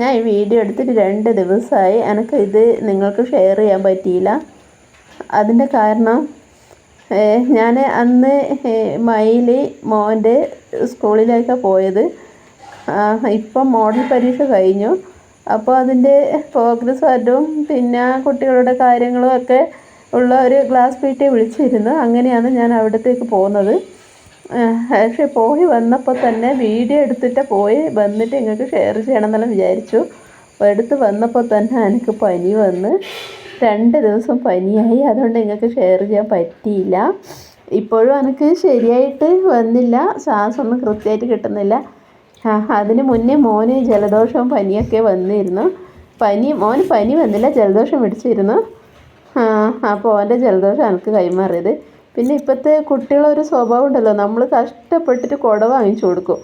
ഞാൻ ഈ വീഡിയോ എടുത്തിട്ട് രണ്ട് ദിവസമായി എനിക്ക് ഇത് നിങ്ങൾക്ക് ഷെയർ ചെയ്യാൻ പറ്റിയില്ല. അതിന്റെ കാരണം ഞാൻ അന്ന് മയിലി മോന്റെ സ്കൂളിലേക്ക് പോയത്. ഇപ്പം മോഡൽ പരീക്ഷ കഴിഞ്ഞു. അപ്പോൾ അതിന്റെ പ്രോഗ്രസ് കാർഡും പിന്നെ കുട്ടികളുടെ കാര്യങ്ങളും ഒക്കെ ഉള്ള ഒരു ക്ലാസ് പി ടി വിളിച്ചിരുന്നു. അങ്ങനെയാണ് ഞാൻ അവിടത്തേക്ക് പോകുന്നത് പക്ഷെ പോയി വന്നപ്പോൾ തന്നെ വീഡിയോ എടുത്തിട്ട് പോയി വന്നിട്ട് നിങ്ങൾക്ക് ഷെയർ ചെയ്യണമെന്നെല്ലാം വിചാരിച്ചു. എടുത്ത് വന്നപ്പോൾ തന്നെ എനിക്ക് പനി വന്ന് രണ്ട് ദിവസം പനിയായി. അതുകൊണ്ട് നിങ്ങൾക്ക് ഷെയർ ചെയ്യാൻ പറ്റിയില്ല. ഇപ്പോഴും എനിക്ക് ശരിയായിട്ട് വന്നില്ല. ശ്വാസമൊന്നും കൃത്യമായിട്ട് കിട്ടുന്നില്ല. അതിന് മുന്നേ മോന് ജലദോഷവും പനിയൊക്കെ വന്നിരുന്നു. പനി മോന് പനി വന്നില്ല ജലദോഷം പിടിച്ചിരുന്നു. അപ്പോൾ ഓന്റെ ജലദോഷം എനിക്ക് കൈമാറിയത്. പിന്നെ ഇപ്പോഴത്തെ കുട്ടികളൊരു സ്വഭാവം ഉണ്ടല്ലോ നമ്മൾ കഷ്ടപ്പെട്ടിട്ട് കുട വാങ്ങിച്ചു കൊടുക്കും.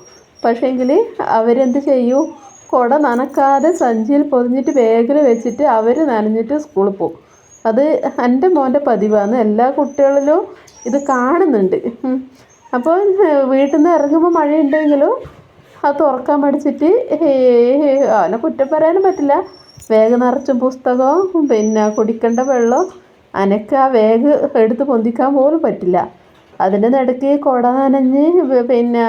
പക്ഷേങ്കിൽ അവരെന്ത് ചെയ്യും? കുട നനക്കാതെ സഞ്ചിയിൽ പൊതിഞ്ഞിട്ട് ബാഗിൽ വെച്ചിട്ട് അവർ നനഞ്ഞിട്ട് സ്കൂളിൽ പോകും. അത് എന്റെ മോന്റെ പതിവാണ്. എല്ലാ കുട്ടികളിലും ഇത് കാണുന്നുണ്ട്. അപ്പോൾ വീട്ടിൽ നിന്ന് ഇറങ്ങുമ്പോൾ മഴയുണ്ടെങ്കിലും അത് തുറക്കാൻ പഠിച്ചിട്ട് അവനെ കുറ്റം പറയാനും പറ്റില്ല. വേഗം നിറച്ചും പുസ്തകവും പിന്നെ കുടിക്കേണ്ട വെള്ളം അനക്ക് ആ ബാഗ് എടുത്ത് പൊന്തിക്കാൻ പോലും പറ്റില്ല. അതിന്റെ നടുക്ക് കുട നനഞ്ഞ് പിന്നെ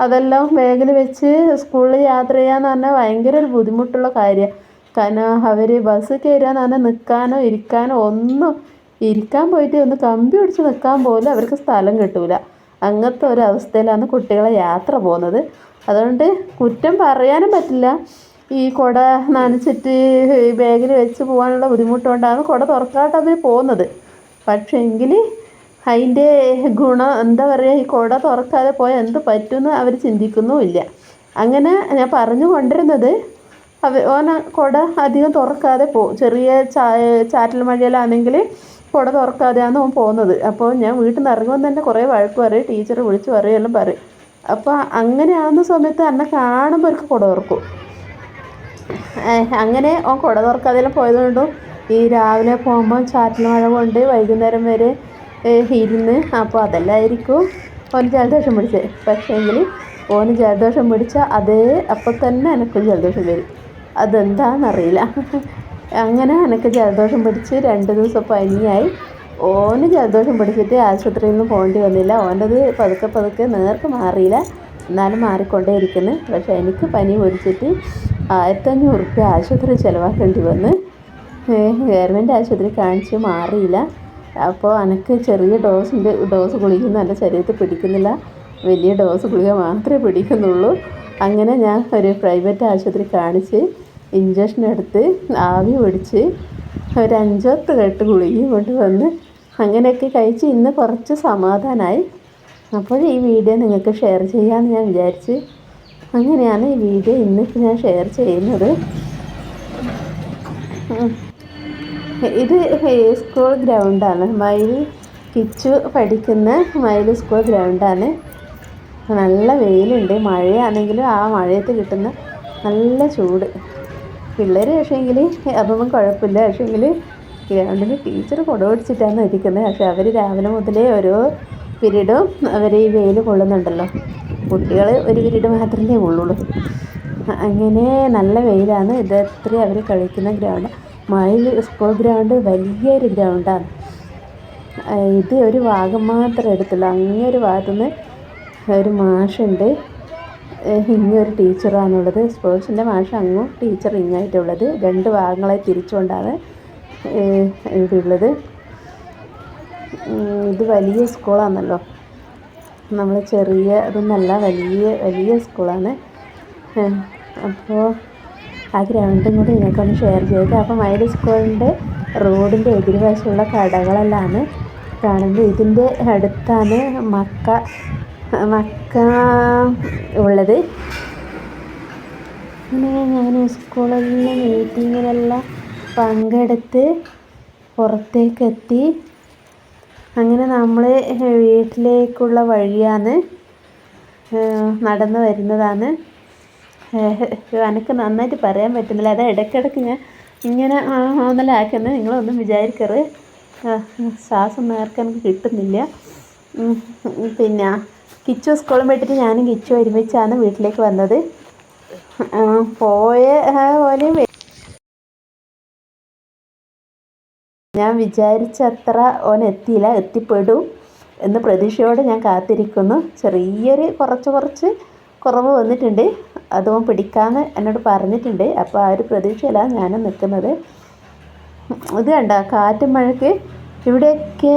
അതെല്ലാം ബാഗിൽ വെച്ച് സ്കൂളിൽ യാത്ര ചെയ്യാന്ന് പറഞ്ഞാൽ ഭയങ്കര ഒരു ബുദ്ധിമുട്ടുള്ള കാര്യമാണ് കാരണം അവർ ബസ് കയറാന്ന് പറഞ്ഞാൽ നിൽക്കാനോ ഇരിക്കാനോ ഒന്നും ഇരിക്കാൻ പോയിട്ട് ഒന്ന് കമ്പി പിടിച്ച് നിൽക്കാൻ പോലും അവർക്ക് സ്ഥലം കിട്ടൂല. അങ്ങനത്തെ ഒരു അവസ്ഥയിലാണ് കുട്ടികളെ യാത്ര പോകുന്നത്. അതുകൊണ്ട് കുറ്റം പറയാനും പറ്റില്ല. ഈ കുട നനച്ചിട്ട് ബാഗിൽ വെച്ച് പോകാനുള്ള ബുദ്ധിമുട്ടുകൊണ്ടാണ് കുട തുറക്കാട്ട് അവർ പോകുന്നത്. പക്ഷേ എങ്കിൽ അതിന്റെ ഗുണം എന്താ പറയുക ഈ കുട തുറക്കാതെ പോയാൽ എന്ത് പറ്റുമെന്ന് അവർ ചിന്തിക്കുന്നുമില്ല. അങ്ങനെ ഞാൻ പറഞ്ഞു കൊണ്ടിരുന്നത് അവ ഓന കുട അധികം തുറക്കാതെ പോകും ചെറിയ ചാ ചാറ്റൽ മഴയിലാണെങ്കിൽ കുട തുറക്കാതെയാണ് അവൻ പോകുന്നത്. അപ്പോൾ ഞാൻ വീട്ടിൽ നിന്ന് ഇറങ്ങുമ്പോൾ തന്നെ കുറേ വഴക്ക് പറയും ടീച്ചർ വിളിച്ച് പറയുമെല്ലാം പറയും. അപ്പോൾ അങ്ങനെ ആവുന്ന സമയത്ത് എന്നെ കാണുമ്പോൾ അവർക്ക് കുട തുറക്കും. അങ്ങനെ ഓൻ കുട തുറക്കാതെ പോയതുകൊണ്ടും ഈ രാവിലെ പോകുമ്പോൾ ചാറ്റൽ മഴ കൊണ്ട് വൈകുന്നേരം വരെ ഇരുന്ന്. അപ്പോൾ അതെല്ലായിരിക്കും ഓന് ജലദോഷം പിടിച്ചത് പക്ഷേങ്കിൽ ഓന് ജലദോഷം പിടിച്ചാൽ അതേ അപ്പം തന്നെ എനിക്കും ജലദോഷം വരും. അതെന്താണെന്നറിയില്ല അങ്ങനെ എനിക്ക് ജലദോഷം പിടിച്ച് രണ്ട് ദിവസം പനിയായി. ഓന് ജലദോഷം പിടിച്ചിട്ട് ആശുപത്രിയിൽ നിന്ന് പോകേണ്ടി വന്നില്ല. ഓന്റെത് പതുക്കെ പതുക്കെ നേർക്ക് മാറിയില്ല. എന്നാലും മാറിക്കൊണ്ടേ ഇരിക്കുന്നു പക്ഷേ എനിക്ക് പനി പിടിച്ചിട്ട് ആയിരത്തഞ്ഞൂറ് റുപ്യ ആശുപത്രി ചിലവാക്കേണ്ടി വന്ന് ഗവൺമെന്റ് ആശുപത്രി കാണിച്ച് മാറിയില്ല. അപ്പോൾ എനിക്ക് ചെറിയ ഡോസിന്റെ ഡോസ് ഗുളികയൊന്നും എന്റെ ശരീരത്തിൽ പിടിക്കുന്നില്ല. വലിയ ഡോസ് ഗുളിക മാത്രമേ പിടിക്കുന്നുള്ളൂ. അങ്ങനെ ഞാൻ ഒരു പ്രൈവറ്റ് ആശുപത്രി കാണിച്ച് ഇഞ്ചക്ഷൻ എടുത്ത് ആവി പിടിച്ച് ഒരു അഞ്ചത്ത് കെട്ട് ഗുളികയും കൊണ്ട് വന്ന് അങ്ങനെയൊക്കെ കഴിച്ച് ഇന്ന് കുറച്ച് സമാധാനമായി അപ്പോൾ ഈ വീഡിയോ നിങ്ങൾക്ക് ഷെയർ ചെയ്യാമെന്ന് ഞാൻ വിചാരിച്ച് അങ്ങനെയാണ് ഈ വീഡിയോ ഇന്നിപ്പോൾ ഞാൻ ഷെയർ ചെയ്യുന്നത്. ഇത് സ്കൂൾ ഗ്രൗണ്ടാണ് മയിൽ കിച്ചു പഠിക്കുന്ന മയിൽ സ്കൂൾ ഗ്രൗണ്ടാണ് നല്ല വെയിലുണ്ട്. മഴയാണെങ്കിലും ആ മഴയത്ത് കിട്ടുന്ന നല്ല ചൂട്. പിള്ളേർ പക്ഷേങ്കിൽ അപ്പം കുഴപ്പമില്ല. പക്ഷേങ്കിൽ ഗ്രൗണ്ടിൽ ടീച്ചർ കുട പിടിച്ചിട്ടാണ് ഇരിക്കുന്നത് പക്ഷേ അവർ രാവിലെ മുതലേ ഓരോ പീരീഡും അവർ ഈ വെയിൽ കൊള്ളുന്നുണ്ടല്ലോ. കുട്ടികൾ ഒരു പിരീഡ് മാത്രമേ ഉള്ളൂ അങ്ങനെ നല്ല വെയിലാണ്. ഇത് ഇത്രയും അവർ കളിക്കുന്ന ഗ്രൗണ്ട്. മയിൽ സ്കൂൾ ഗ്രൗണ്ട് വലിയൊരു ഗ്രൗണ്ടാണ്. ഇത് ഒരു ഭാഗം മാത്രം എടുത്തുള്ളൂ. അങ്ങനെ ഒരു ഭാഗത്തുനിന്ന് ഒരു മാഷുണ്ട്. ഇങ്ങൊരു ടീച്ചറാണുള്ളത്. സ്പോർട്സിന്റെ മാഷ് അങ്ങും ടീച്ചർ ഇങ്ങായിട്ടുള്ളത്. രണ്ട് ഭാഗങ്ങളെ തിരിച്ചുകൊണ്ടാണ് ഇവിടെ ഉള്ളത്. ഇത് വലിയ സ്കൂളാണല്ലോ. നമ്മൾ ചെറിയ ഇതൊന്നല്ല വലിയ വലിയ സ്കൂളാണ്. അപ്പോൾ ആ ഗ്രൗണ്ടും കൂടി നിങ്ങൾക്കൊന്ന് ഷെയർ ചെയ്ത് അപ്പോൾ മൈഡ് സ്കൂളിന്റെ റോഡിന്റെ എതിർവശമുള്ള കടകളെല്ലാം കാണുന്നത്. ഇതിന്റെ അടുത്താണ് മക്ക മക്ക ഉള്ളത്. പിന്നെ ഞാൻ സ്കൂളിലെ മീറ്റിങ്ങിനെല്ലാം പങ്കെടുത്ത് പുറത്തേക്കെത്തി. അങ്ങനെ നമ്മൾ വീട്ടിലേക്കുള്ള വഴിയാണ് നടന്നു വരുന്നതാണ്. എനിക്ക് നന്നായിട്ട് പറയാൻ പറ്റുന്നില്ല. അത് ഇടയ്ക്കിടയ്ക്ക് ഞാൻ ഇങ്ങനെ ഒന്നല്ല ആക്കുന്നത് നിങ്ങളൊന്നും വിചാരിക്കരുത്. ശ്വാസം നേർക്ക് എനിക്ക് കിട്ടുന്നില്ല. പിന്നെ കിച്ചു സ്കൂളിൽ പോയിട്ടിട്ട് ഞാനും കിച്ചു ഒരുമിച്ചാണ് വീട്ടിലേക്ക് വന്നത്. പോയ ആ, ഞാൻ വിചാരിച്ചത്ര ഓൻ എത്തിയില്ല എത്തിപ്പെടും എന്ന് പ്രതീക്ഷയോടെ ഞാൻ കാത്തിരിക്കുന്നു. ചെറിയൊരു കുറച്ച് കുറച്ച് കുറവ് വന്നിട്ടുണ്ട്. അതും പിടിക്കാമെന്ന് എന്നോട് പറഞ്ഞിട്ടുണ്ട്. അപ്പോൾ ആ ഒരു പ്രതീക്ഷയിലാണ് ഞാനും നിൽക്കുന്നത് ഇത് കണ്ട? കാറ്റും മഴയ്ക്ക് ഇവിടെയൊക്കെ